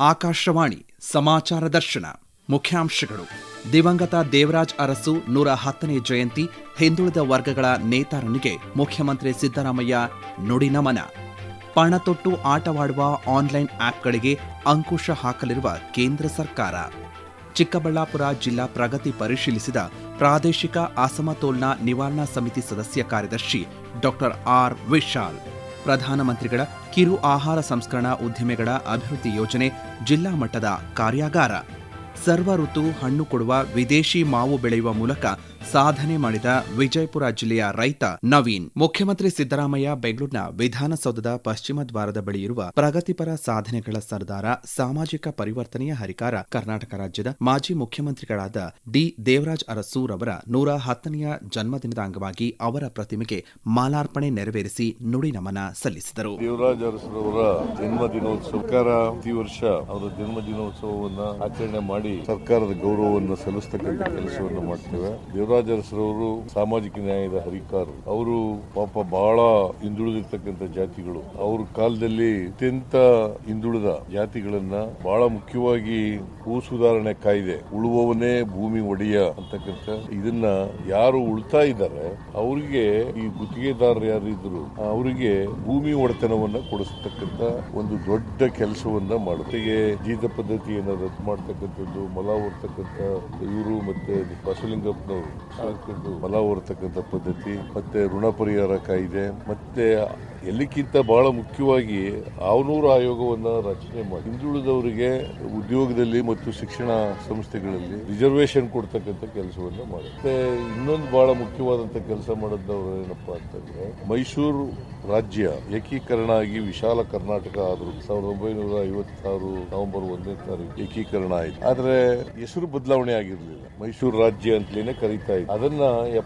ಆಕಾಶವಾಣಿ, ಸಮಾಚಾರ ದರ್ಶನ, ಮುಖ್ಯಾಂಶಗಳು. ದಿವಂಗತ ದೇವರಾಜ್ ಅರಸು ನೂರ ಹತ್ತನೇ ಜಯಂತಿ ಹಿಂದುಳಿದ ವರ್ಗಗಳ ನೇತಾರನಿಗೆ ಮುಖ್ಯಮಂತ್ರಿ ಸಿದ್ದರಾಮಯ್ಯ ನುಡಿ ನಮನ. ಪಣತೊಟ್ಟು ಆಟವಾಡುವ ಆನ್ಲೈನ್ ಆಪ್ಗಳಿಗೆ ಅಂಕುಶ ಹಾಕಲಿರುವ ಕೇಂದ್ರ ಸರ್ಕಾರ. ಚಿಕ್ಕಬಳ್ಳಾಪುರ ಜಿಲ್ಲಾ ಪ್ರಗತಿ ಪರಿಶೀಲಿಸಿದ ಪ್ರಾದೇಶಿಕ ಅಸಮತೋಲನ ನಿವಾರಣಾ ಸಮಿತಿ ಸದಸ್ಯ ಕಾರ್ಯದರ್ಶಿ ಡಾಕ್ಟರ್ ಆರ್ ವಿಶಾಲ್. ಪ್ರಧಾನಮಂತ್ರಿಗಳ ಕಿರು ಆಹಾರ ಸಂಸ್ಕರಣಾ ಉದ್ದಿಮೆಗಳ ಅಭಿವೃದ್ಧಿ ಯೋಜನೆ ಜಿಲ್ಲಾ ಮಟ್ಟದ ಕಾರ್ಯಾಗಾರ. ಸರ್ವ ಋತು ಹಣ್ಣು ಕೊಡುವ ವಿದೇಶಿ ಮಾವು ಬೆಳೆಯುವ ಮೂಲಕ ಸಾಧನೆ ಮಾಡಿದ ವಿಜಯಪುರ ಜಿಲ್ಲೆಯ ರೈತ ನವೀನ್. ಮುಖ್ಯಮಂತ್ರಿ ಸಿದ್ದರಾಮಯ್ಯ ಬೆಂಗಳೂರಿನ ವಿಧಾನಸೌಧದ ಪಶ್ಚಿಮ ದ್ವಾರದ ಬಳಿ ಇರುವ ಪ್ರಗತಿಪರ ಸಾಧನೆಗಳ ಸರ್ದಾರ ಸಾಮಾಜಿಕ ಪರಿವರ್ತನೆಯ ಹರಿಕಾರ ಕರ್ನಾಟಕ ರಾಜ್ಯದ ಮಾಜಿ ಮುಖ್ಯಮಂತ್ರಿಗಳಾದ ಡಿ ದೇವರಾಜ್ ಅವರ ನೂರ ಹತ್ತನೆಯ ಜನ್ಮದಿನದ ಅಂಗವಾಗಿ ಅವರ ಪ್ರತಿಮೆಗೆ ಮಾಲಾರ್ಪಣೆ ನೆರವೇರಿಸಿ ನುಡಿ ನಮನ ಸಲ್ಲಿಸಿದರು. ದೇವರಾಜ್ ಅರಸರವರ ಅವರ ದಿನೋತ್ಸವ ಸರ್ಕಾರ ಪ್ರತಿ ವರ್ಷ ಅವರ ಜನ್ಮದಿನೋತ್ಸವವನ್ನು ಆಚರಣೆ ಸರ್ಕಾರದ ಗೌರವವನ್ನು ಸಲ್ಲಿಸ್ತಕ್ಕಂಥ ಕೆಲಸವನ್ನು ಮಾಡ್ತೇವೆ. ದೇವರಾಜ ಅರಸರವರು ಸಾಮಾಜಿಕ ನ್ಯಾಯದ ಹರಿಕಾರರು. ಅವರು ಪಾಪ ಬಹಳ ಹಿಂದುಳಿದಿರ್ತಕ್ಕಂಥ ಜಾತಿಗಳು. ಅವ್ರ ಕಾಲದಲ್ಲಿ ಅತ್ಯಂತ ಹಿಂದುಳಿದ ಜಾತಿಗಳನ್ನ ಬಹಳ ಮುಖ್ಯವಾಗಿ ಭೂ ಸುಧಾರಣೆ ಕಾಯ್ದೆ, ಉಳುವವನೇ ಭೂಮಿ ಒಡೆಯ ಅಂತಕ್ಕಂಥ ಇದನ್ನ ಯಾರು ಉಳ್ತಾ ಇದ್ದಾರೆ, ಅವರಿಗೆ ಈ ಗುತ್ತಿಗೆದಾರರು ಯಾರು ಇದ್ರು, ಅವರಿಗೆ ಭೂಮಿ ಒಡೆತನವನ್ನ ಕೊಡಿಸ್ತಕ್ಕಂಥ ಒಂದು ದೊಡ್ಡ ಕೆಲಸವನ್ನ ಮಾಡುತ್ತೆ. ಜೀತ ಪದ್ಧತಿಯನ್ನ ರದ್ದು ಮಾಡ್ತಕ್ಕಂಥದ್ದು ಮಲ ಹೊರ್ತಕ್ಕಂಥ ಇವರು ಮತ್ತೆ ಬಸವಲಿಂಗಪ್ಪನವರು ಸಾಕೊಂಡು ಮಲ ಹೊರ್ತಕ್ಕಂಥ ಪದ್ಧತಿ ಮತ್ತೆ ಋಣ ಪರಿಹಾರ ಕಾಯ್ದೆ ಮತ್ತೆ ಎಲ್ಲಕ್ಕಿಂತ ಬಹಳ ಮುಖ್ಯವಾಗಿ ಆವನೂರು ಆಯೋಗವನ್ನು ರಚನೆ ಮಾಡಿ, ಹಿಂದುಳಿದವರಿಗೆ ಉದ್ಯೋಗದಲ್ಲಿ ಮತ್ತು ಶಿಕ್ಷಣ ಸಂಸ್ಥೆಗಳಲ್ಲಿ ರಿಸರ್ವೇಶನ್ ಕೊಡ್ತಕ್ಕಂಥ ಕೆಲಸವನ್ನ ಮಾಡುತ್ತೆ ಇನ್ನೊಂದು ಬಹಳ ಮುಖ್ಯವಾದಂಥ ಕೆಲಸ ಮಾಡಿದವರು ಏನಪ್ಪಾ ಅಂತಂದ್ರೆ, ಮೈಸೂರು ರಾಜ್ಯ ಏಕೀಕರಣ ಆಗಿ ವಿಶಾಲ ಕರ್ನಾಟಕ ಆದ್ರು ಸಾವಿರದ ಒಂಬೈನೂರ ಐವತ್ತಾರು ನವೆಂಬರ್ ಒಂದನೇ ತಾರೀಕು ಏಕೀಕರಣ ಆಯಿತು. ಆದ್ರೆ ಹೆಸರು ಬದಲಾವಣೆ ಆಗಿರಲಿಲ್ಲ. ಮೈಸೂರು ರಾಜ್ಯ ಅಂತಲೇನೆ ಕರೀತಾ ಇದ್ವಿ. ಅದನ್ನ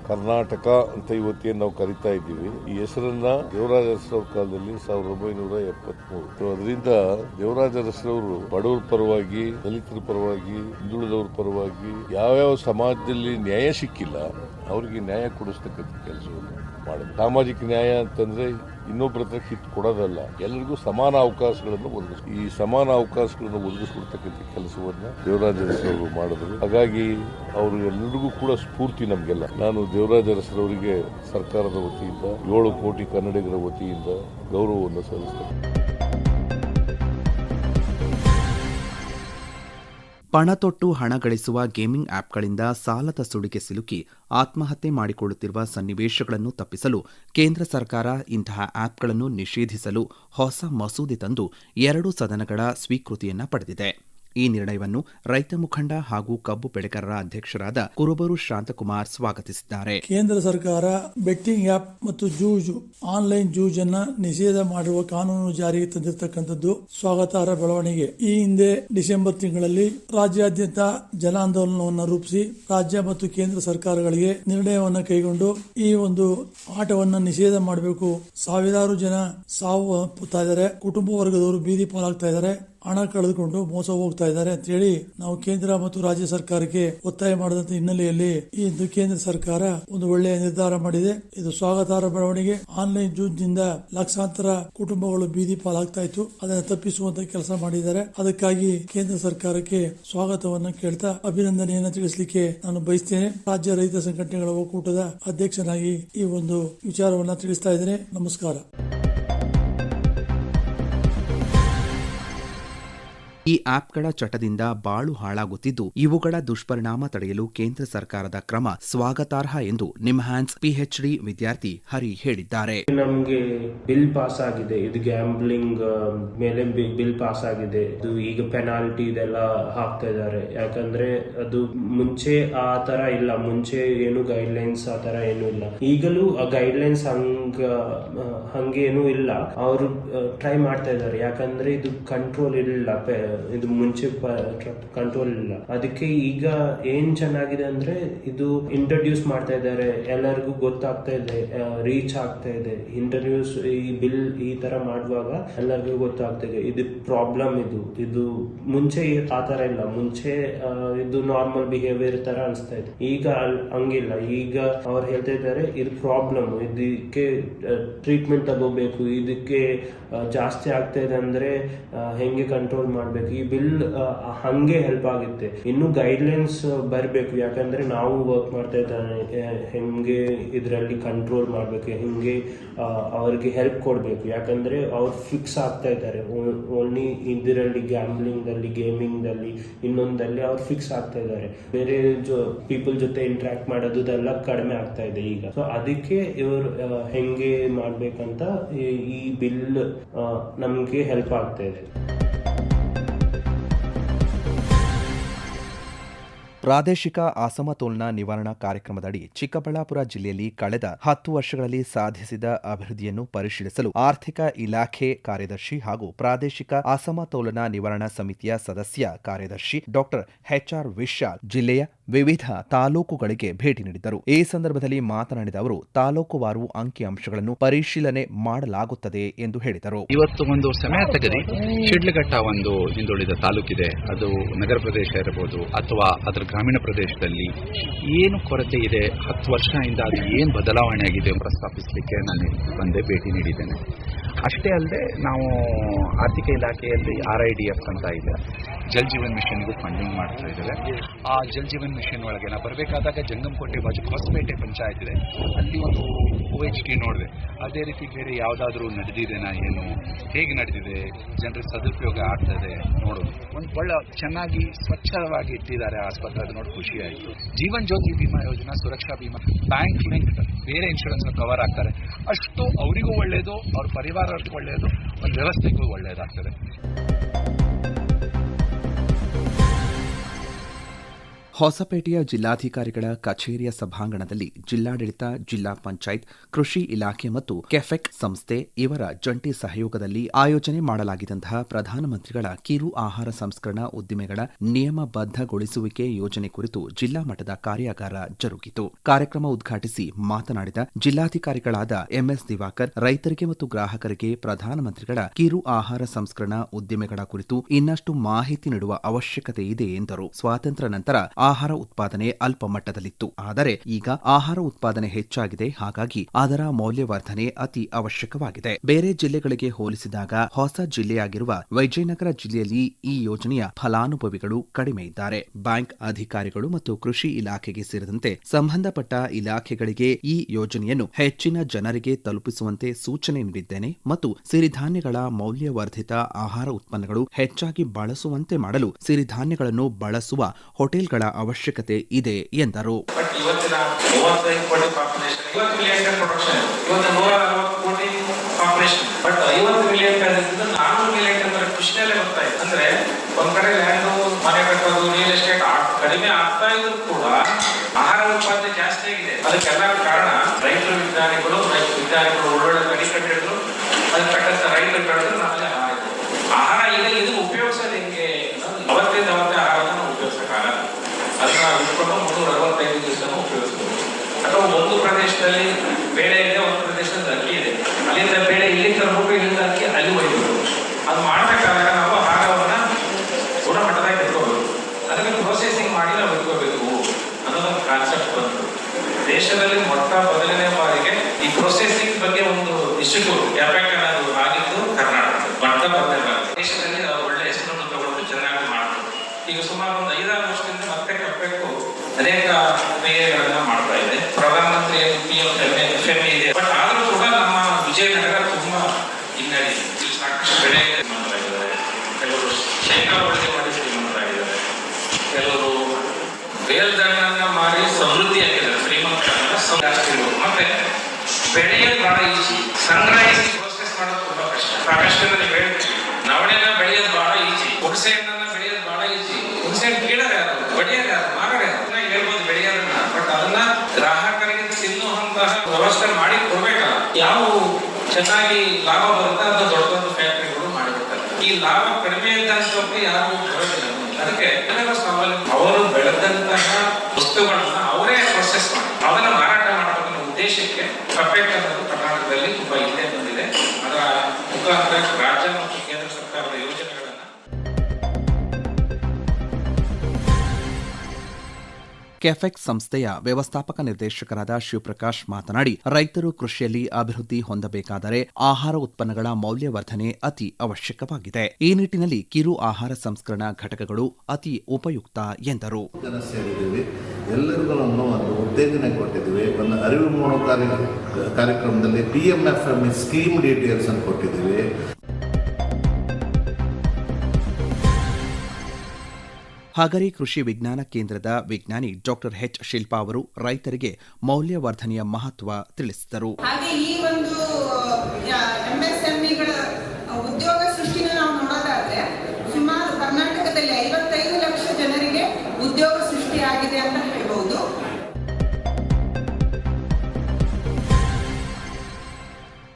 ಕರ್ನಾಟಕ ಅಂತ ಇವತ್ತೇನು ನಾವು ಕರಿತಾ ಇದ್ದೀವಿ. ಈ ಹೆಸರನ್ನ ದೇವರಾಜ ಅರಸರವ್ರ ಕಾಲದಲ್ಲಿ ಸಾವಿರದ ಒಂಬೈನೂರ ಎಪ್ಪತ್ಮೂರು. ಅದರಿಂದ ದೇವರಾಜ ಅರಸರವರು ಬಡವರ ಪರವಾಗಿ, ದಲಿತರ ಪರವಾಗಿ, ಹಿಂದುಳಿದವರ ಪರವಾಗಿ ಯಾವ್ಯಾವ ಸಮಾಜದಲ್ಲಿ ನ್ಯಾಯ ಸಿಕ್ಕಿಲ್ಲ, ಅವರಿಗೆ ನ್ಯಾಯ ಕೊಡಿಸ್ತಕ್ಕಂಥ ಕೆಲಸವನ್ನು ಮಾಡಿದ್ರು. ಸಾಮಾಜಿಕ ನ್ಯಾಯ ಅಂತಂದ್ರೆ ಇನ್ನೊಬ್ಬರ ಹತ್ರ ಕಿತ್ತು ಕೊಡೋದಲ್ಲ ಎಲ್ಲರಿಗೂ ಸಮಾನ ಅವಕಾಶಗಳನ್ನು ಒದಗಿಸ್ ಈ ಸಮಾನ ಅವಕಾಶಗಳನ್ನು ಒದಗಿಸ್ಕೊಡ್ತಕ್ಕಂಥ ಕೆಲಸವನ್ನ ದೇವರಾಜ ಅರಸರವರು ಮಾಡಿದ್ರು. ಹಾಗಾಗಿ ಅವರು ಎಲ್ಲರಿಗೂ ಕೂಡ ಸ್ಫೂರ್ತಿ ನಮಗೆಲ್ಲ. ನಾನು ದೇವರಾಜ ಅರಸರವರಿಗೆ ಸರ್ಕಾರದ ವತಿಯಿಂದ, ಏಳು ಕೋಟಿ ಕನ್ನಡಿಗರ ವತಿಯಿಂದ ಗೌರವವನ್ನು ಸಲ್ಲಿಸ್ತೇನೆ. ಪಣತೊಟ್ಟು ಹಣ ಗಳಿಸುವ ಗೇಮಿಂಗ್ ಆಪ್ಗಳಿಂದ ಸಾಲದ ಸುಳಿಗೆ ಸಿಲುಕಿ ಆತ್ಮಹತ್ಯೆ ಮಾಡಿಕೊಳ್ಳುತ್ತಿರುವ ಸನ್ನಿವೇಶಗಳನ್ನು ತಪ್ಪಿಸಲು ಕೇಂದ್ರ ಸರ್ಕಾರ ಇಂತಹ ಆಪ್ಗಳನ್ನು ನಿಷೇಧಿಸಲು ಹೊಸ ಮಸೂದೆ ತಂದು ಎರಡು ಸದನಗಳ ಸ್ವೀಕೃತಿಯನ್ನ ಪಡೆದಿದೆ. ಈ ನಿರ್ಣಯವನ್ನು ರೈತ ಮುಖಂಡ ಹಾಗೂ ಕಬ್ಬು ಬೆಳೆಗಾರರ ಅಧ್ಯಕ್ಷರಾದ ಕುರುಬರು ಶಾಂತಕುಮಾರ್ ಸ್ವಾಗತಿಸಿದ್ದಾರೆ. ಕೇಂದ್ರ ಸರ್ಕಾರ ಬೆಟ್ಟಿಂಗ್ ಆಪ್ ಮತ್ತು ಜೂಜು, ಆನ್ಲೈನ್ ಜೂಜನ್ನ ನಿಷೇಧ ಮಾಡುವ ಕಾನೂನು ಜಾರಿಗೆ ತಂದಿರತಕ್ಕಂಥದ್ದು ಸ್ವಾಗತಾರ್ಹ ಬೆಳವಣಿಗೆ. ಈ ಹಿಂದೆ ಡಿಸೆಂಬರ್ ತಿಂಗಳಲ್ಲಿ ರಾಜ್ಯಾದ್ಯಂತ ಜನಾಂದೋಲನವನ್ನು ರೂಪಿಸಿ ರಾಜ್ಯ ಮತ್ತು ಕೇಂದ್ರ ಸರ್ಕಾರಗಳಿಗೆ ನಿರ್ಣಯವನ್ನು ಕೈಗೊಂಡು ಈ ಒಂದು ಆಟವನ್ನು ನಿಷೇಧ ಮಾಡಬೇಕು. ಸಾವಿರಾರು ಜನ ಸಾವು ಇದ್ದಾರೆ. ಕುಟುಂಬ ವರ್ಗದವರು ಬೀದಿ ಪಾಲಾಗ್ತಾ ಇದ್ದಾರೆ. ಹಣ ಕಳೆದುಕೊಂಡು ಮೋಸ ಹೋಗ್ತಾ ಇದ್ದಾರೆ ಅಂತ ಹೇಳಿ ನಾವು ಕೇಂದ್ರ ಮತ್ತು ರಾಜ್ಯ ಸರ್ಕಾರಕ್ಕೆ ಒತ್ತಾಯ ಮಾಡಿದಂತ ಹಿನ್ನೆಲೆಯಲ್ಲಿ ಈ ಕೇಂದ್ರ ಸರ್ಕಾರ ಒಂದು ಒಳ್ಳೆಯ ನಿರ್ಧಾರ ಮಾಡಿದೆ. ಇದು ಸ್ವಾಗತಾರ್ಹ ಬೆಳವಣಿಗೆ ಆನ್ಲೈನ್ ಜೂಜ್ನಿಂದ ಲಕ್ಷಾಂತರ ಕುಟುಂಬಗಳು ಬೀದಿ ಪಾಲಾಗ್ತಾ ಇತ್ತು. ಅದನ್ನು ತಪ್ಪಿಸುವಂತ ಕೆಲಸ ಮಾಡಿದ್ದಾರೆ. ಅದಕ್ಕಾಗಿ ಕೇಂದ್ರ ಸರ್ಕಾರಕ್ಕೆ ಸ್ವಾಗತವನ್ನು ಕೇಳ್ತಾ ಅಭಿನಂದನೆಯನ್ನು ತಿಳಿಸಲಿಕ್ಕೆ ನಾನು ಬಯಸ್ತೇನೆ. ರಾಜ್ಯ ರೈತ ಸಂಘಟನೆಗಳ ಒಕ್ಕೂಟದ ಅಧ್ಯಕ್ಷನಾಗಿ ಈ ಒಂದು ವಿಚಾರವನ್ನ ತಿಳಿಸ್ತಾ ಇದ್ದೇನೆ. ನಮಸ್ಕಾರ. ಈ ಆಪ್ಗಳ ಚಟದಿಂದ ಬಾಳು ಹಾಳಾಗುತ್ತಿದ್ದು, ಇವುಗಳ ದುಷ್ಪರಿಣಾಮ ತಡೆಯಲು ಕೇಂದ್ರ ಸರ್ಕಾರದ ಕ್ರಮ ಸ್ವಾಗತಾರ್ಹ ಎಂದು ನಿಮ್ಹಾನ್ಸ್ ಪಿಎಚ್ಡಿ ವಿದ್ಯಾರ್ಥಿ ಹರಿ ಹೇಳಿದ್ದಾರೆ. ನಮಗೆ ಬಿಲ್ ಪಾಸ್ ಆಗಿದೆ. ಇದು ಗ್ಯಾಂಬ್ಲಿಂಗ್ ಮೇಲೆ ಬಿಲ್ ಪಾಸ್ ಆಗಿದೆ. ಇದು ಈಗ ಪೆನಾಲ್ಟಿ ಇದೆಲ್ಲ ಹಾಕ್ತಾ ಇದ್ದಾರೆ. ಯಾಕಂದ್ರೆ ಅದು ಮುಂಚೆ ಆ ತರ ಇಲ್ಲ. ಮುಂಚೆ ಏನು ಗೈಡ್ ಲೈನ್ಸ್ ಆ ತರ ಏನು ಇಲ್ಲ. ಈಗಲೂ ಆ ಗೈಡ್ ಲೈನ್ಸ್ ಹಂಗ, ಹಂಗೇನು ಇಲ್ಲ. ಅವರು ಟ್ರೈ ಮಾಡ್ತಾ ಇದ್ದಾರೆ. ಯಾಕಂದ್ರೆ ಇದು ಕಂಟ್ರೋಲ್ ಇಲ್ಲ. ಇದು ಮುಂಚೆ ಕಂಟ್ರೋಲ್ ಇಲ್ಲ. ಅದಕ್ಕೆ ಈಗ ಏನ್ ಚೆನ್ನಾಗಿದೆ ಅಂದ್ರೆ ಇದು ಇಂಟ್ರೊಡ್ಯೂಸ್ ಮಾಡ್ತಾ ಇದ್ದಾರೆ. ಎಲ್ಲರಿಗೂ ಗೊತ್ತಾಗ್ತಾ ಇದೆ ರೀಚ್ ಆಗ್ತಾ ಇದೆ. ಇಂಟ್ರೊಡ್ಯೂಸ್ ಈ ಬಿಲ್ ಈ ತರ ಮಾಡುವಾಗ ಎಲ್ಲರಿಗೂ ಗೊತ್ತಾಗ್ತಾ ಇದೆ. ಇದು ಪ್ರಾಬ್ಲಮ್ ಇದು. ಇದು ಮುಂಚೆ ಆ ತರ ಇಲ್ಲ. ಮುಂಚೆ ಇದು ನಾರ್ಮಲ್ ಬಿಹೇವಿಯರ್ ತರ ಅನಿಸ್ತಾ ಇದೆ. ಈಗ ಹಂಗಿಲ್ಲ. ಈಗ ಅವ್ರು ಹೇಳ್ತಾ ಇದ್ದಾರೆ, ಇದು ಪ್ರಾಬ್ಲಮ್ ಇದಕ್ಕೆ ಟ್ರೀಟ್ಮೆಂಟ್ ತಗೋಬೇಕು. ಇದಕ್ಕೆ ಜಾಸ್ತಿ ಆಗ್ತಾ ಇದೆ ಅಂದ್ರೆ ಹೆಂಗೆ ಕಂಟ್ರೋಲ್ ಮಾಡಬೇಕು? ಮಾಡ್ಬೇಕು ಈ ಬಿಲ್ ಹಂಗೆ ಹೆಲ್ಪ್ ಆಗುತ್ತೆ. ಇನ್ನು ಗೈಡ್ ಲೈನ್ಸ್ ಬರಬೇಕು. ಯಾಕಂದ್ರೆ ನಾವು ವರ್ಕ್ ಮಾಡ್ತಾ ಇದ್ದಾನೆ ಹೆಂಗೆ ಇದರಲ್ಲಿ ಕಂಟ್ರೋಲ್ ಮಾಡಬೇಕು, ಹೆಂಗೆ ಅವ್ರಿಗೆ ಹೆಲ್ಪ್ ಕೊಡಬೇಕು. ಯಾಕಂದ್ರೆ ಅವ್ರು ಫಿಕ್ಸ್ ಆಗ್ತಾ ಇದ್ದಾರೆ. ಓನ್ಲಿ ಇದರಲ್ಲಿ ಗ್ಯಾಮ್ಲಿಂಗ್ ಅಲ್ಲಿ ಗೇಮಿಂಗ್ ಅಲ್ಲಿ ಇನ್ನೊಂದಲ್ಲಿ ಅವ್ರು ಫಿಕ್ಸ್ ಆಗ್ತಾ ಇದ್ದಾರೆ. ಬೇರೆ ಪೀಪಲ್ ಜೊತೆ ಇಂಟ್ರಾಕ್ಟ್ ಮಾಡೋದೆಲ್ಲ ಕಡಿಮೆ ಆಗ್ತಾ ಇದೆ ಈಗ. ಸೊ ಅದಕ್ಕೆ ಇವರು ಹೆಂಗೆ ಮಾಡ್ಬೇಕಂತ ಈ ಬಿಲ್ ನಮ್ಗೆ ಹೆಲ್ಪ್ ಆಗ್ತಾ ಇದೆ. ಪ್ರಾದೇಶಿಕ ಅಸಮತೋಲನ ನಿವಾರಣಾ ಕಾರ್ಯಕ್ರಮದಡಿ ಚಿಕ್ಕಬಳ್ಳಾಪುರ ಜಿಲ್ಲೆಯಲ್ಲಿ ಕಳೆದ ಹತ್ತು ವರ್ಷಗಳಲ್ಲಿ ಸಾಧಿಸಿದ ಅಭಿವೃದ್ಧಿಯನ್ನು ಪರಿಶೀಲಿಸಲು ಆರ್ಥಿಕ ಇಲಾಖೆ ಕಾರ್ಯದರ್ಶಿ ಹಾಗೂ ಪ್ರಾದೇಶಿಕ ಅಸಮತೋಲನ ನಿವಾರಣಾ ಸಮಿತಿಯ ಸದಸ್ಯ ಕಾರ್ಯದರ್ಶಿ ಡಾಕ್ಟರ್ ಎಚ್ಆರ್ ವಿಶಾಲ್ ಜಿಲ್ಲೆಯ ವಿವಿಧ ತಾಲೂಕುಗಳಿಗೆ ಭೇಟಿ ನೀಡಿದ್ದರು. ಈ ಸಂದರ್ಭದಲ್ಲಿ ಮಾತನಾಡಿದ ಅವರು, ತಾಲೂಕುವಾರು ಅಂಕಿಅಂಶಗಳನ್ನು ಪರಿಶೀಲನೆ ಮಾಡಲಾಗುತ್ತದೆ ಎಂದು ಹೇಳಿದರು. ಇವತ್ತು ಒಂದು ಸಮಯ ತೆಗೆದಿ ಶಿಡ್ಲಘಟ್ಟ ಒಂದು ಹಿಂದುಳಿದ ತಾಲೂಕಿದೆ. ಅದು ನಗರ ಪ್ರದೇಶ ಇರಬಹುದು ಅಥವಾ ಅದರ ಗ್ರಾಮೀಣ ಪ್ರದೇಶದಲ್ಲಿ ಏನು ಕೊರತೆ ಇದೆ, ಹತ್ತು ವರ್ಷದಿಂದ ಅದು ಏನು ಬದಲಾವಣೆ ಆಗಿದೆ ಪ್ರಸ್ತಾಪಿಸಲಿಕ್ಕೆ ನಾನು ಬಂದೆ ಭೇಟಿ ನೀಡಿದ್ದೇನೆ. ಅಷ್ಟೇ ಅಲ್ಲದೆ ನಾವು ಆರ್ಥಿಕ ಇಲಾಖೆಯಲ್ಲಿ ಆರ್ ಐ ಡಿ ಎಫ್ ಅಂತ ಇದೆ. ಜಲ್ ಜೀವನ್ ಮಿಷನ್ಗೂ ಫಂಡಿಂಗ್ ಮಾಡ್ತಾ ಇದ್ದಾರೆ. ಆ ಜಲ್ ಜೀವನ್ ಮಿಷನ್ ಒಳಗೆ ನಾವು ಬರಬೇಕಾದಾಗ ಜಂಗಮಕೋಟೆ ಬಾಜು ಹೊಸಪೇಟೆ ಪಂಚಾಯತ್ ಇದೆ. ಅಲ್ಲಿ ಒಂದು ಒ ಎಚ್ ಟಿ ನೋಡಿದೆ. ಅದೇ ರೀತಿ ಬೇರೆ ಯಾವುದಾದ್ರೂ ನಡೆದಿದೆನಾ ಏನು? ಹೇಗೆ ನಡೆದಿದೆ? ಜನರ ಸದುಪಯೋಗ ಆಗ್ತದೆ ನೋಡೋದು ಒಂದು ಒಳ್ಳೆ ಚೆನ್ನಾಗಿ ಸ್ವಚ್ಛವಾಗಿ ಇಟ್ಟಿದ್ದಾರೆ ಆಸ್ಪತ್ರೆ, ಅದು ನೋಡಿ ಖುಷಿ ಆಯಿತು. ಜೀವನ್ ಜ್ಯೋತಿ ಬಿಮಾ ಯೋಜನಾ ಸುರಕ್ಷಾ ಬಿಮಾ ಬ್ಯಾಂಕ್ ಲಿಂಕ್ ಬೇರೆ ಇನ್ಶೂರೆನ್ಸ್ ಕವರ್ ಆಗ್ತಾರೆ. ಅಷ್ಟು ಅವರಿಗೂ ಒಳ್ಳೆಯದು ಅವ್ರ ಪರಿವಾರಕ್ಕೂ ಒಳ್ಳೆಯದು ಒಂದು ವ್ಯವಸ್ಥೆಗೂ ಒಳ್ಳೆಯದಾಗ್ತದೆ ಹೊಸಪೇಟೆಯ ಜಿಲ್ಲಾಧಿಕಾರಿಗಳ ಕಚೇರಿಯ ಸಭಾಂಗಣದಲ್ಲಿ ಜಿಲ್ಲಾಡಳಿತ, ಜಿಲ್ಲಾ ಪಂಚಾಯತ್, ಕೃಷಿ ಇಲಾಖೆ ಮತ್ತು ಕೆಫೆಕ್ ಸಂಸ್ಥೆ ಇವರ ಜಂಟಿ ಸಹಯೋಗದಲ್ಲಿ ಆಯೋಜನೆ ಮಾಡಲಾಗಿದ್ದಂತಹ ಪ್ರಧಾನಮಂತ್ರಿಗಳ ಕಿರು ಆಹಾರ ಸಂಸ್ಕರಣಾ ಉದ್ದಿಮೆಗಳ ನಿಯಮಬದ್ಧಗೊಳಿಸುವಿಕೆ ಯೋಜನೆ ಕುರಿತು ಜಿಲ್ಲಾ ಮಟ್ಟದ ಕಾರ್ಯಾಗಾರ ಜರುಗಿತು. ಕಾರ್ಯಕ್ರಮ ಉದ್ಘಾಟಿಸಿ ಮಾತನಾಡಿದ ಜಿಲ್ಲಾಧಿಕಾರಿಗಳಾದ ಎಂಎಸ್ ದಿವಾಕರ್, ರೈತರಿಗೆ ಮತ್ತು ಗ್ರಾಹಕರಿಗೆ ಪ್ರಧಾನಮಂತ್ರಿಗಳ ಕಿರು ಆಹಾರ ಸಂಸ್ಕರಣಾ ಉದ್ದಿಮೆಗಳ ಕುರಿತು ಇನ್ನಷ್ಟು ಮಾಹಿತಿ ನೀಡುವ ಅವಶ್ಯಕತೆ ಇದೆ ಎಂದರು. ಸ್ವಾತಂತ್ರ್ಯ ನಂತರ ಆಹಾರ ಉತ್ಪಾದನೆ ಅಲ್ಪ ಮಟ್ಟದಲ್ಲಿತ್ತು ಆದರೆ ಈಗ ಆಹಾರ ಉತ್ಪಾದನೆ ಹೆಚ್ಚಾಗಿದೆ. ಹಾಗಾಗಿ ಅದರ ಮೌಲ್ಯವರ್ಧನೆ ಅತಿ ಅವಶ್ಯಕವಾಗಿದೆ. ಬೇರೆ ಜಿಲ್ಲೆಗಳಿಗೆ ಹೋಲಿಸಿದಾಗ ಹೊಸ ಜಿಲ್ಲೆಯಾಗಿರುವ ವೈಜಯನಗರ ಜಿಲ್ಲೆಯಲ್ಲಿ ಈ ಯೋಜನೆಯ ಫಲಾನುಭವಿಗಳು ಕಡಿಮೆ ಇದ್ದಾರೆ. ಬ್ಯಾಂಕ್ ಅಧಿಕಾರಿಗಳು ಮತ್ತು ಕೃಷಿ ಇಲಾಖೆಗೆ ಸೇರಿದಂತೆ ಸಂಬಂಧಪಟ್ಟ ಇಲಾಖೆಗಳಿಗೆ ಈ ಯೋಜನೆಯನ್ನು ಹೆಚ್ಚಿನ ಜನರಿಗೆ ತಲುಪಿಸುವಂತೆ ಸೂಚನೆ ನೀಡಿದ್ದೇನೆ ಮತ್ತು ಸಿರಿಧಾನ್ಯಗಳ ಮೌಲ್ಯವರ್ಧಿತ ಆಹಾರ ಉತ್ಪನ್ನಗಳು ಹೆಚ್ಚಾಗಿ ಬಳಸುವಂತೆ ಮಾಡಲು ಸಿರಿಧಾನ್ಯಗಳನ್ನು ಬಳಸುವ ಹೋಟೆಲ್ಗಳ ಅವಶ್ಯಕತೆ ಇದೆ ಎಂದರು. ಅಂದ್ರೆ ಒಂದ್ ಲ್ಯಾಂಡು ಮನೆ ಕಟ್ಟೋದು ಎಸ್ಟೇಟ್ ಕಡಿಮೆ ಆಗ್ತಾ ಕೂಡ ಆಹಾರ ಉತ್ಪಾದನೆ ಜಾಸ್ತಿ ಆಗಿದೆ. ಅದಕ್ಕೆಲ್ಲ ಕಾರಣ ರೈತರು, ವಿಜ್ಞಾನಿಗಳು, ರೈತ ವಿಜ್ಞಾನಿಗಳು ಒಳ್ಳೊಳ್ಳೆ ಕಡಿ ಕಟ್ಟಿದ್ರು ಅದಕ್ಕೆ ತಕ್ಕಂತ ರೈತರು ಕಟ್ಟಿದ್ರು ನಮ್ಮಲ್ಲಿ ಆಹಾರ ಇದೆ ಆಹಾರ ಈಗ ಇದು ಉಪಯೋಗಿಸೋದು ಹೆಂಗೆ ಅನ್ನೋದು ಅವತ್ತಿಂದ ಅವತ್ತೇ ಆಹಾರನ ನಾವು ಉಪಯೋಗಿಸಕ್ಕಾಗಲ್ಲ ಅದನ್ನ ಇಟ್ಕೊಂಡು ಮುನ್ನೂರ ಅರವತ್ತೈದು ದಿವಸನೂ ಉಪಯೋಗಿಸ್ಬೋದು ಅಥವಾ ಒಂದು ಪ್ರದೇಶದಲ್ಲಿ ಬೇಳೆ ಇದೆ ಒಂದು ಪ್ರದೇಶದಲ್ಲಿ ಅಕ್ಕಿ ಇದೆ ಅಲ್ಲಿಂದ ಬೇಳೆ ಇಲ್ಲಿ ತರಬೇಕು ಇಲ್ಲಿಂದ ಅಕ್ಕಿ ಅಲ್ಲಿ ಒಯ್ಯಬೇಕು ಅದು ಮಾಡಬೇಕಾದಾಗ ನಾವು ಆಹಾರವನ್ನ ಗುಣಮಟ್ಟದಾಗ ಇಟ್ಕೋಬೇಕು ಅದಕ್ಕೆ ಪ್ರೊಸೆಸಿಂಗ್ ಮಾಡಿ ನಾವು ಇಟ್ಕೋಬೇಕು ಅನ್ನೋದೊಂದು ಕಾನ್ಸೆಪ್ಟ್ ಬಂತು ದೇಶದಲ್ಲಿ ಮೊಟ್ಟ ಮೊದಲನೇ ಬಾರಿಗೆ ಈ ಪ್ರೊಸೆಸಿಂಗ್ ಬಗ್ಗೆ ಒಂದು ಇನ್ಸ್ಟಿಟ್ಯೂಟ್ ಕ್ಯಾಪೆಕ್ ಅನ್ನೋದು ಆಗಿದ್ದು ಕರ್ನಾಟಕ ಮೊಟ್ಟ ಮೊದಲನೇ ಬಾರಿ ದೇಶದಲ್ಲಿ ನಾವು ಒಳ್ಳೆ ಹೆಸರನ್ನು ತಗೊಂಡು ಚೆನ್ನಾಗಿ ಮಾಡ್ತಾರೆ ಈಗ ಸುಮಾರು ಒಂದು ಐದಾರು ವರ್ಷದಿಂದ ಮತ್ತೆ ಕಪ್ಪಬೇಕು ಅನೇಕ ಕ್ರಿಯೆಗಳನ್ನ ಮಾಡ್ತಾ ಇದೆ Pradhan Mantri P M F M ಇದೆ ಬಟ್ ಆದ್ರೂ ಕೂಡ ನಮ್ಮ ವಿಜಯನಗರ ತುಂಬಾ ಹಿನ್ನಡೆ ಇಲ್ಲಿ ಸಾಕಷ್ಟು ಬೆಳೆ ಶ್ರೀಮಂತರಾಗಿದ್ದಾರೆ ಕೆಲವರು ಶೇಂಗಾ ಬಳಕೆ ಮಾಡಿ ಶ್ರೀಮಂತರಾಗಿದ್ದಾರೆ ಕೆಲವರು ಬೇಲ್ದಣ್ಣನ್ನ ಮಾರಿ ಸಮೃದ್ಧಿ ಆಗಿದ್ದಾರೆ ಶ್ರೀಮಂತ ಜಾಸ್ತಿ ಮತ್ತೆ ಬೆಳೆಯೋದು ಬಹಳ ಈಸಿ ಸಂಗ್ರಹಿಸಿ ಪ್ರೋಸೆಸ್ ಮಾಡೋದು ತುಂಬಾ ಕಷ್ಟ ಸಾಕಷ್ಟು ಹೇಳ್ತೀವಿ ನವಣೆನ ಬೆಳೆಯೋದು ಬಹಳ ಈಸಿ ಹುಣಸೆಹಣ್ಣನ್ನ ಬೆಳೆಯೋದು ಬಹಳ ಈಸಿ ಹುಣಸೆ ಹಣ್ಣು ಬಡಿಯೋರು ಯಾರು ಅದನ್ನ ಹೇಳ್ಬೋದು ಬೆಳೆಯೋದನ್ನ ಬಟ್ ಅದನ್ನ ಗ್ರಾಹಕರಿಗೆ ತಿನ್ನುವಂತಹ ವ್ಯವಸ್ಥೆ ಮಾಡಿ ಕೊಡ್ಬೇಕಲ್ಲ ಯಾವ ಚೆನ್ನಾಗಿ ಲಾಭ ಬರುತ್ತೆ ಅಂತ ದೊಡ್ಡ ದೊಡ್ಡ ಫ್ಯಾಕ್ಟರಿಗಳು ಮಾಡಿರ್ತಾರೆ. ಈ ಲಾಭ ಕಡಿಮೆ ಇದ್ದಂಥವ್ರಿಗೆ ಯಾರು ಯೋಜನೆಗಳನ್ನ ಕೆಫೆಕ್ ಸಂಸ್ಥೆಯ ವ್ಯವಸ್ಥಾಪಕ ನಿರ್ದೇಶಕರಾದ ಶಿವಪ್ರಕಾಶ್ ಮಾತನಾಡಿ, ರೈತರು ಕೃಷಿಯಲ್ಲಿ ಅಭಿವೃದ್ಧಿ ಹೊಂದಬೇಕಾದರೆ ಆಹಾರ ಉತ್ಪನ್ನಗಳ ಮೌಲ್ಯವರ್ಧನೆ ಅತಿ ಅವಶ್ಯಕವಾಗಿದೆ. ಈ ನಿಟ್ಟಿನಲ್ಲಿ ಕಿರು ಆಹಾರ ಸಂಸ್ಕರಣಾ ಘಟಕಗಳು ಅತಿ ಉಪಯುಕ್ತ ಎಂದರು. ಎಲ್ಲರಿಗೂ ಒಂದು ಉತ್ತೇಜನ ಕೊಟ್ಟಿದ್ದೀವಿ. ಒಂದು ಅರಿವು ಕಾರ್ಯಕ್ರಮದಲ್ಲಿ P M F M scheme details ಅನ್ನು ಕೊಟ್ಟಿದ್ದೀವಿ. ಹಗರಿ ಕೃಷಿ ವಿಜ್ಞಾನ ಕೇಂದ್ರದ ವಿಜ್ಞಾನಿ ಡಾಕ್ಟರ್ ಎಚ್ ಶಿಲ್ಪಾ ಅವರು ರೈತರಿಗೆ ಮೌಲ್ಯವರ್ಧನೆಯ ಮಹತ್ವ ತಿಳಿಸಿದರು.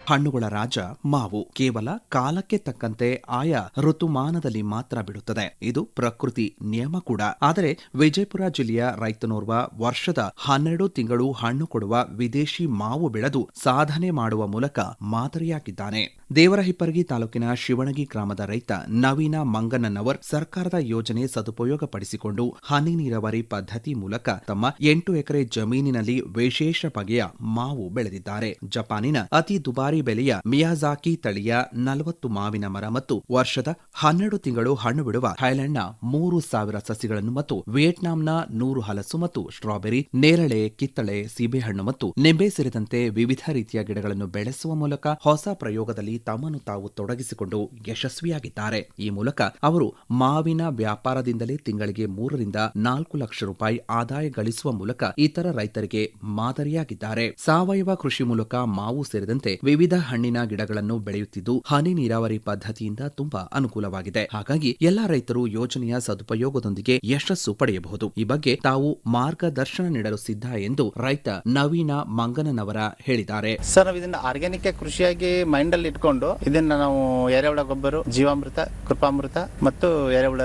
ಹಣ್ಣುಗಳ ರಾಜ ಮಾವು ಕೇವಲ ಕಾಲಕ್ಕೆ ತಕ್ಕಂತೆ ಆಯಾ ಋತುಮಾನದಲ್ಲಿ ಮಾತ್ರ ಬಿಡುತ್ತದೆ. ಇದು ಪ್ರಕೃತಿ ನಿಯಮ ಕೂಡ. ಆದರೆ ವಿಜಯಪುರ ಜಿಲ್ಲೆಯ ರೈತನೋರ್ವ ವರ್ಷದ ಹನ್ನೆರಡು ತಿಂಗಳು ಹಣ್ಣು ಕೊಡುವ ವಿದೇಶಿ ಮಾವು ಬೆಳೆದು ಸಾಧನೆ ಮಾಡುವ ಮೂಲಕ ಮಾದರಿಯಾಗಿದ್ದಾನೆ. ದೇವರಹಿಪ್ಪರಗಿ ತಾಲೂಕಿನ ಶಿವಣಗಿ ಗ್ರಾಮದ ರೈತ ನವೀನ ಮಂಗನನ್ನವರ್ ಸರ್ಕಾರದ ಯೋಜನೆ ಸದುಪಯೋಗಪಡಿಸಿಕೊಂಡು ಹನಿ ನೀರಾವರಿ ಪದ್ಧತಿ ಮೂಲಕ ತಮ್ಮ ಎಂಟು ಎಕರೆ ಜಮೀನಿನಲ್ಲಿ ವಿಶೇಷ ಬಗೆಯ ಮಾವು ಬೆಳೆದಿದ್ದಾರೆ. ಜಪಾನಿನ ಅತಿ ದುಬಾರಿ ಬೆಲೆಯ ಮಿಯಾಜಾಕಿ ತಳಿಯ ನಲವತ್ತು ಮಾವಿನ ಮರ ಮತ್ತು ವರ್ಷದ ಹನ್ನೆರಡು ತಿಂಗಳು ಹಣ್ಣು ಬಿಡುವ ಥೈಲ್ಯಾಂಡ್ನ ಮೂರು ಸಾವಿರ ಸಸಿಗಳನ್ನು ಮತ್ತು ವಿಯೆಟ್ನಾಂನ ನೂರು ಹಲಸು ಮತ್ತು ಸ್ಟ್ರಾಬೆರಿ, ನೇರಳೆ, ಕಿತ್ತಳೆ, ಸೀಬೆಹಣ್ಣು ಮತ್ತು ನಿಂಬೆ ಸೇರಿದಂತೆ ವಿವಿಧ ರೀತಿಯ ಗಿಡಗಳನ್ನು ಬೆಳೆಸುವ ಮೂಲಕ ಹೊಸ ಪ್ರಯೋಗದಲ್ಲಿ ತಮ್ಮನ್ನು ತಾವು ತೊಡಗಿಸಿಕೊಂಡು ಯಶಸ್ವಿಯಾಗಿದ್ದಾರೆ. ಈ ಮೂಲಕ ಅವರು ಮಾವಿನ ವ್ಯಾಪಾರದಿಂದಲೇ ತಿಂಗಳಿಗೆ ಮೂರರಿಂದ ನಾಲ್ಕು ಲಕ್ಷ ರೂಪಾಯಿ ಆದಾಯ ಗಳಿಸುವ ಮೂಲಕ ಇತರ ರೈತರಿಗೆ ಮಾದರಿಯಾಗಿದ್ದಾರೆ. ಸಾವಯವ ಕೃಷಿ ಮೂಲಕ ಮಾವು ಸೇರಿದಂತೆ ವಿವಿಧ ಹಣ್ಣಿನ ಗಿಡಗಳನ್ನು ಬೆಳೆಯುತ್ತಿದ್ದು, ಹನಿ ನೀರಾವರಿ ಪದ್ಧತಿಯಿಂದ ತುಂಬಾ ಅನುಕೂಲವಾಗಿದೆ. ಹಾಗಾಗಿ ಎಲ್ಲಾ ರೈತರು ಯೋಜನೆಯ ಸದುಪಯೋಗದೊಂದಿಗೆ ಯಶಸ್ಸು ಪಡೆಯಬಹುದು. ಈ ಬಗ್ಗೆ ತಾವು ಮಾರ್ಗದರ್ಶನ ನೀಡಲು ಸಿದ್ಧ ಎಂದು ರೈತ ನವೀನ ಮಂಗನನವರ ಹೇಳಿದ್ದಾರೆ. ಸರ್, ನಾವು ಇದನ್ನ ಆರ್ಗ್ಯಾನಿಕ್ ಕೃಷಿಯಾಗಿ ಮೈಂಡ್ ಅಲ್ಲಿ ಇಟ್ಕೊಂಡು ಇದನ್ನ ನಾವು ಎರೆಹುಳ ಗೊಬ್ಬರ, ಜೀವಾಮೃತ, ಕೃಪಾಮೃತ ಮತ್ತು ಎರೆಹುಳ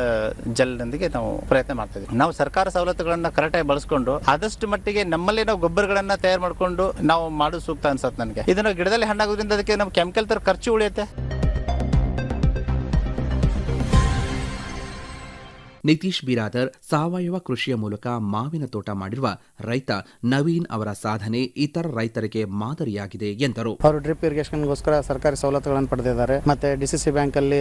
ಜಲ್ನೊಂದಿಗೆ ನಾವು ಪ್ರಯತ್ನ ಮಾಡ್ತಾ ಇದ್ದೀವಿ. ನಾವು ಸರ್ಕಾರ ಸವಲತ್ತುಗಳನ್ನ ಕರೆಕ್ಟಾಗಿ ಬಳಸ್ಕೊಂಡು ಆದಷ್ಟು ಮಟ್ಟಿಗೆ ನಮ್ಮಲ್ಲಿ ನಾವು ಗೊಬ್ಬರಗಳನ್ನ ತಯಾರು ಮಾಡ್ಕೊಂಡು ನಾವು ಮಾಡೋದು ಸೂಕ್ತ ಅನ್ಸತ್ ನನಗೆ. ಇದನ್ನ ಗಿಡದಲ್ಲಿ ಹಣ್ಣಾಗೋದ್ರಿಂದ ಅದಕ್ಕೆ ನಮ್ಮ ಕೆಮಿಕಲ್ ತರ ಖರ್ಚು ಉಳಿಯುತ್ತೆ. ನಿತೀಶ್ ಬಿರಾದರ್ ಸಾವಯವ ಕೃಷಿಯ ಮೂಲಕ ಮಾವಿನ ತೋಟ ಮಾಡಿರುವ ರೈತ ನವೀನ್ ಅವರ ಸಾಧನೆ ಇತರ ರೈತರಿಗೆ ಮಾದರಿಯಾಗಿದೆ ಎಂದರು. ಅವರು ಡ್ರಿಪ್ ಇರಿಗೇಷನ್ಗೋಸ್ಕರ ಸರ್ಕಾರಿ ಸವಲತ್ತುಗಳನ್ನು ಪಡೆದಿದ್ದಾರೆ. ಮತ್ತೆ ಡಿಸಿಸಿ ಬ್ಯಾಂಕ್ ಅಲ್ಲಿ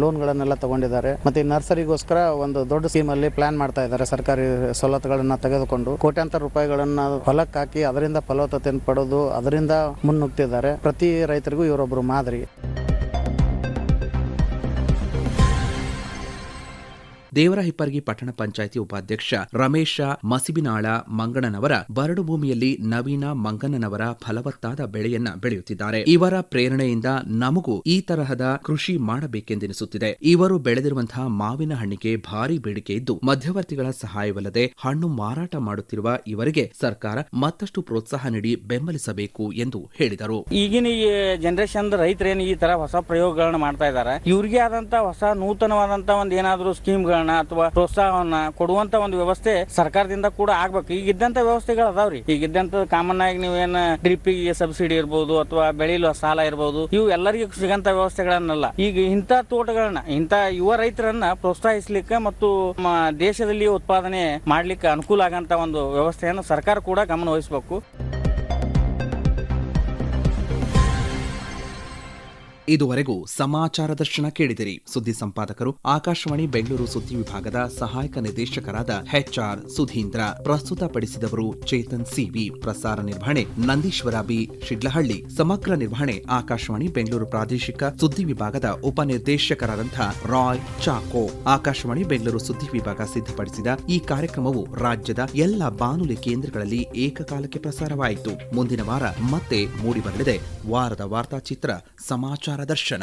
ಲೋನ್ಗಳನ್ನೆಲ್ಲ ತಗೊಂಡಿದ್ದಾರೆ. ಮತ್ತೆ ನರ್ಸರಿಗೋಸ್ಕರ ಒಂದು ದೊಡ್ಡ ಸ್ಕೀಮ್ ಅಲ್ಲಿ ಪ್ಲಾನ್ ಮಾಡ್ತಾ ಇದ್ದಾರೆ ಸರ್ಕಾರಿ ಸವಲತ್ತುಗಳನ್ನ ತೆಗೆದುಕೊಂಡು. ಕೋಟ್ಯಾಂತರ ರೂಪಾಯಿಗಳನ್ನ ಹೊಲಕ್ಕೆ ಹಾಕಿ ಅದರಿಂದ ಫಲವತ್ತತೆಯನ್ನು ಪಡೆದು ಅದರಿಂದ ಮುನ್ನುಗ್ತಿದ್ದಾರೆ. ಪ್ರತಿ ರೈತರಿಗೂ ಇವರೊಬ್ಬರು ಮಾದರಿ. ದೇವರಹಿಪ್ಪರಗಿ ಪಟ್ಟಣ ಪಂಚಾಯಿತಿ ಉಪಾಧ್ಯಕ್ಷ ರಮೇಶ ಮಸಿಬಿನಾಳ ಮಂಗಣ್ಣನವರ ಬರಡು ಭೂಮಿಯಲ್ಲಿ ನವೀನ ಮಂಗಣ್ಣನವರ ಫಲವತ್ತಾದ ಬೆಳೆಯನ್ನ ಬೆಳೆಯುತ್ತಿದ್ದಾರೆ. ಇವರ ಪ್ರೇರಣೆಯಿಂದ ನಮಗೂ ಈ ತರಹದ ಕೃಷಿ ಮಾಡಬೇಕೆಂದೆನಿಸುತ್ತಿದೆ. ಇವರು ಬೆಳೆದಿರುವಂತಹ ಮಾವಿನ ಹಣ್ಣಿಗೆ ಭಾರಿ ಬೇಡಿಕೆ ಇದ್ದು, ಮಧ್ಯವರ್ತಿಗಳ ಸಹಾಯವಲ್ಲದೆ ಹಣ್ಣು ಮಾರಾಟ ಮಾಡುತ್ತಿರುವ ಇವರಿಗೆ ಸರ್ಕಾರ ಮತ್ತಷ್ಟು ಪ್ರೋತ್ಸಾಹ ನೀಡಿ ಬೆಂಬಲಿಸಬೇಕು ಎಂದು ಹೇಳಿದರು. ಈಗಿನ ಈ ಜನರೇಷನ್ ರೈತರೇನು ಈ ತರ ಹೊಸ ಪ್ರಯೋಗಗಳನ್ನ ಮಾಡ್ತಾ ಇದ್ದಾರೆ. ಇವರಿಗೆ ಆದಂತ ಹೊಸ ನೂತನವಾದಂತ ಒಂದು ಏನಾದರೂ ಸ್ಕೀಮ್ಗಳನ್ನ ಅಥವಾ ಪ್ರೋತ್ಸಾಹವನ್ನ ಕೊಡುವಂತ ಒಂದು ವ್ಯವಸ್ಥೆ ಸರ್ಕಾರದಿಂದ ಕೂಡ ಆಗ್ಬೇಕು. ಈಗ ಇದ್ದಂತ ವ್ಯವಸ್ಥೆಗಳು ಅದಾವ್ರಿ. ಈಗ ಇದ್ದಂತ ಕಾಮನ್ ಆಗಿ ನೀವೇನ ಡ್ರಿಪ್ಪಿಗೆ ಸಬ್ಸಿಡಿ ಇರ್ಬೋದು ಅಥವಾ ಬೆಳೆಯಲು ಸಾಲ ಇರ್ಬೋದು, ಇವು ಎಲ್ಲರಿಗೂ ಸಿಗಂತ ವ್ಯವಸ್ಥೆಗಳನ್ನಲ್ಲ. ಈಗ ಇಂಥ ತೋಟಗಳನ್ನ, ಇಂಥ ಯುವ ರೈತರನ್ನ ಪ್ರೋತ್ಸಾಹಿಸ್ಲಿಕ್ಕೆ ಮತ್ತು ನಮ್ಮ ದೇಶದಲ್ಲಿ ಉತ್ಪಾದನೆ ಮಾಡ್ಲಿಕ್ಕೆ ಅನುಕೂಲ ಆಗಂತ ಒಂದು ವ್ಯವಸ್ಥೆಯನ್ನು ಸರ್ಕಾರ ಕೂಡ ಗಮನ ವಹಿಸಬೇಕು. ಇದುವರೆಗೂ ಸಮಾಚಾರ ದರ್ಶನ ಕೇಳಿದಿರಿ. ಸುದ್ದಿ ಸಂಪಾದಕರು, ಆಕಾಶವಾಣಿ ಬೆಂಗಳೂರು ಸುದ್ದಿ ವಿಭಾಗದ ಸಹಾಯಕ ನಿರ್ದೇಶಕರಾದ ಎಚ್ಆರ್ ಸುಧೀಂದ್ರ, ಪ್ರಸ್ತುತಪಡಿಸಿದವರು ಚೇತನ್ ಸಿವಿ, ಪ್ರಸಾರ ನಿರ್ವಹಣೆ ನಂದೀಶ್ವರ ಬಿ, ಶಿಡ್ಲಹಳ್ಳಿ. ಸಮಗ್ರ ನಿರ್ವಹಣೆ, ಆಕಾಶವಾಣಿ ಬೆಂಗಳೂರು ಪ್ರಾದೇಶಿಕ ಸುದ್ದಿ ವಿಭಾಗದ ಉಪನಿರ್ದೇಶಕರಾದಂತಹ ರಾಯ್ ಚಾಕೋ. ಆಕಾಶವಾಣಿ ಬೆಂಗಳೂರು ಸುದ್ದಿ ವಿಭಾಗ ಸಿದ್ಧಪಡಿಸಿದ ಈ ಕಾರ್ಯಕ್ರಮವು ರಾಜ್ಯದ ಎಲ್ಲ ಬಾನುಲಿ ಕೇಂದ್ರಗಳಲ್ಲಿ ಏಕಕಾಲಕ್ಕೆ ಪ್ರಸಾರವಾಯಿತು. ಮುಂದಿನ ವಾರ ಮತ್ತೆ ಮೂಡಿಬರಲಿದೆ. ವಾರದ ವಾರ್ತಾಚಿತ್ರ ಸಮಾಚಾರ ದರ್ಶನ